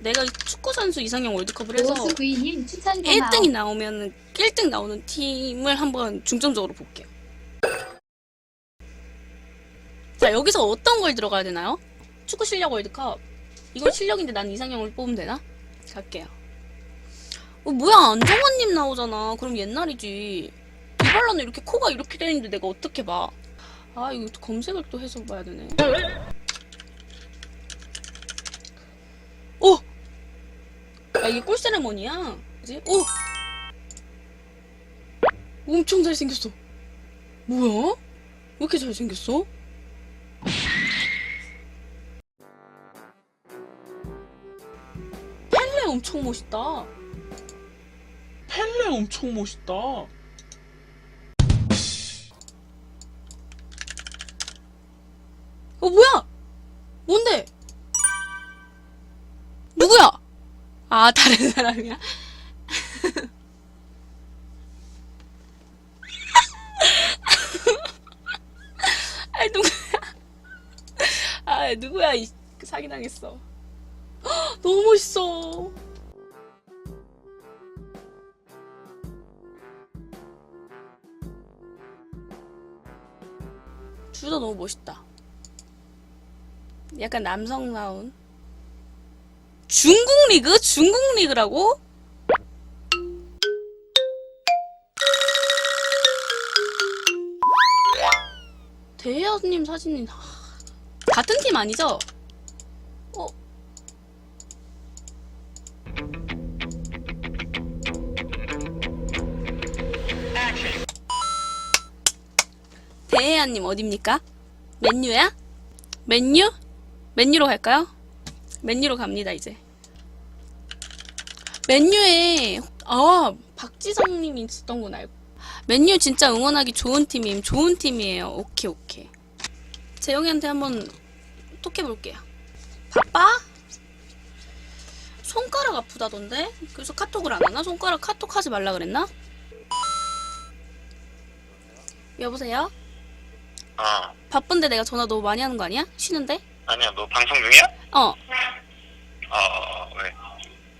내가 축구 선수 이상형 월드컵을 해서 오수 부인님 추천 고마워. 1등이 나오면 1등 나오는 팀을 한번 중점적으로 볼게요. 자, 여기서 어떤 걸 들어가야 되나요? 축구 실력 월드컵. 이건 실력인데 난 이상형을 뽑으면 되나? 갈게요. 어, 뭐야, 안정환님 나오잖아. 그럼 옛날이지. 이발라는 이렇게 코가 이렇게 되는데 내가 어떻게 봐. 아, 이거 또 검색을 또 해서 봐야 되네. 오! 야, 이게 꿀 세레머니야. 그지? 오! 엄청 잘생겼어. 뭐야? 왜 이렇게 잘생겼어? 펠레 엄청 멋있다. 펠레 엄청 멋있다. 어, 뭐야? 뭔데? 아, 다른 사람이야? 아, 누구야? 아, 누구야? 이, 사기당했어. 헉, 너무 멋있어. 둘 다 너무 멋있다. 약간 남성다운. 중국 리그? 중국 리그라고? 대현님 사진이 하, 같은 팀 아니죠? 어? 대혜아님 어딥니까? 맨유야? 맨유? 맨유로 갈까요? 맨유로 갑니다 이제 맨유에 아 박지성님이 있었던 건 알고 맨유 진짜 응원하기 좋은 팀임 좋은 팀이에요 오케이 오케이 재영이한테 한번 톡 해 볼게요 바빠? 손가락 아프다던데? 그래서 카톡을 안 하나? 손가락 카톡 하지 말라 그랬나? 여보세요? 어, 바쁜데 내가 전화 너무 많이 하는 거 아니야? 쉬는데? 아니야, 너 방송 중이야? 어 어, 왜?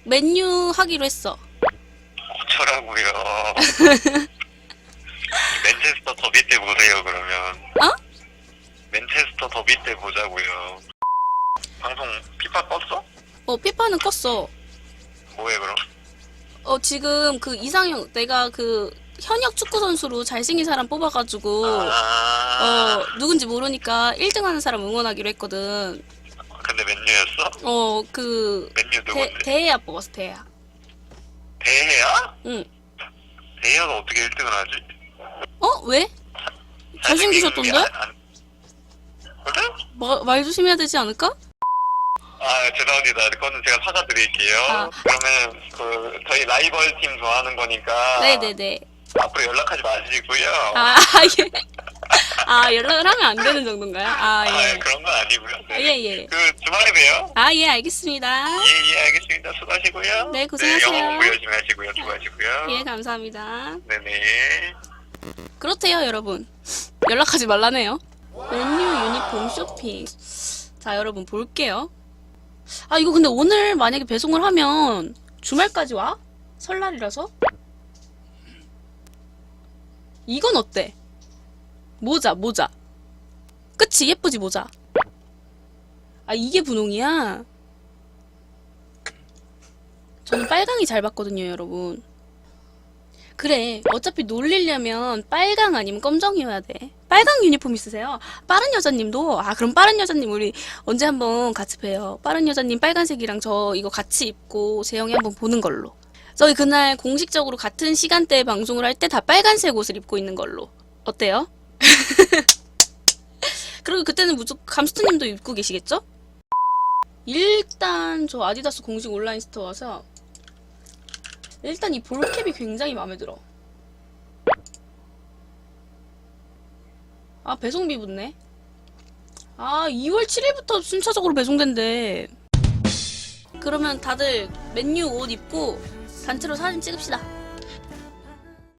맨유 하기로 했어 어쩌라고요. 맨체스터 더비 때 보세요, 그러면. 어? 맨체스터 더비 때 보자고요. 방송 피파 껐어? 어 피파는 껐어 뭐해, 그럼? 어 지금 그 이상형 내가 그 현역 축구 선수로 잘생긴 사람 뽑아가지고 아, 어 누군지 모르니까 1등 하는 사람 응원하기로 했거든 근데 맨유였어? 어 그 맨유 누군데? 대해야 뽑았어 대해야 대해야? 응 대해야가 어떻게 1등을 하지? 어? 왜? 잘생기셨던데? 안- 안- 그래? 마, 말 조심해야 되지 않을까? 아, 죄송합니다. 그거는 제가 사과드릴게요. 아. 그러면 그 저희 라이벌 팀 좋아하는 거니까 네네네 앞으로 연락하지 마시고요. 아 예. 아 연락을 하면 안 되는 정도인가요? 아, 아 예 그런 건 아니고요. 네. 예, 예. 그 주말에 봬요. 아 예 알겠습니다 예, 예, 알겠습니다. 수고하시고요. 네, 고생하세요. 영어 공부 열심히 하시고요. 수고하시고요. 예 감사합니다 네네. 그렇대요, 여러분. 연락하지 말라네요. 맨유 유니폼 쇼핑. 자, 여러분 볼게요. 아, 이거 근데 오늘 만약에 배송을 하면 주말까지 와? 설날이라서? 이건 어때? 모자, 모자. 그치? 예쁘지, 모자. 아, 이게 분홍이야? 저는 빨강이 잘 봤거든요, 여러분. 그래. 어차피 놀리려면 빨강 아니면 검정이어야 돼. 빨강 유니폼 있으세요? 빠른 여자님도 아 그럼 빠른 여자님 우리 언제 한번 같이 봬요. 빠른 여자님 빨간색이랑 저 이거 같이 입고 재영이 한번 보는 걸로. 저희 그날 공식적으로 같은 시간대에 방송을 할 때 다 빨간색 옷을 입고 있는 걸로. 어때요? 그리고 그때는 무조건 감스트님도 입고 계시겠죠? 일단 저 아디다스 공식 온라인 스토어 와서 일단 이 볼캡이 굉장히 마음에 들어. 아, 배송비 붙네. 아, 2월 7일부터 순차적으로 배송된대. 그러면 다들 맨유 옷 입고 단체로 사진 찍읍시다.